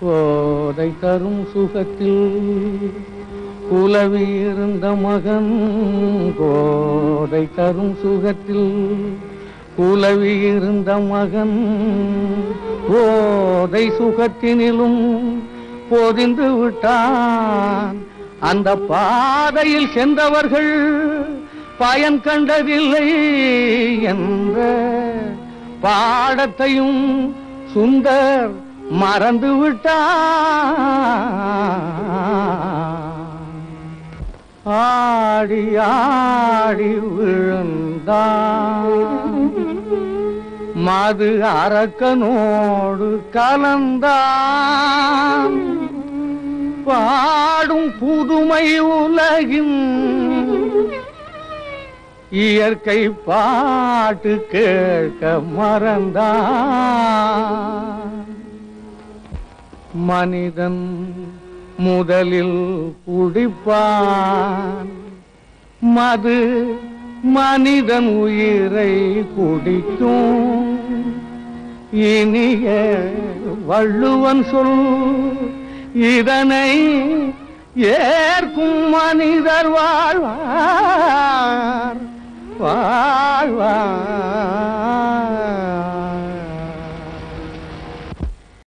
கோதை தரும் சுகத்தில் குலவி இருந்த மகன். கோதை தரும் சுகத்தில் குலவி இருந்த மகன். கோதை சுகத்தினிலும் பொதிந்து விட்டான். அந்த பாதையில் சென்றவர்கள் பயன் கண்டதில்லை என்ற பாடத்தையும் சுந்தர் மறந்து விட்டா. ஆடி ஆடி விழுந்தா. மது அரக்கனோடு கலந்தான் பாடும் புதுமை உலகின் இயற்கை பாட்டு கேட்க மறந்தான் மனிதன் முதலில் குடிப்பான். மது மனிதன் உயிரை குடிக்கும். இனிய வள்ளுவன் சொல் இதனை ஏற்கும் மனிதர் வாழ்வார் வாழ்வார்.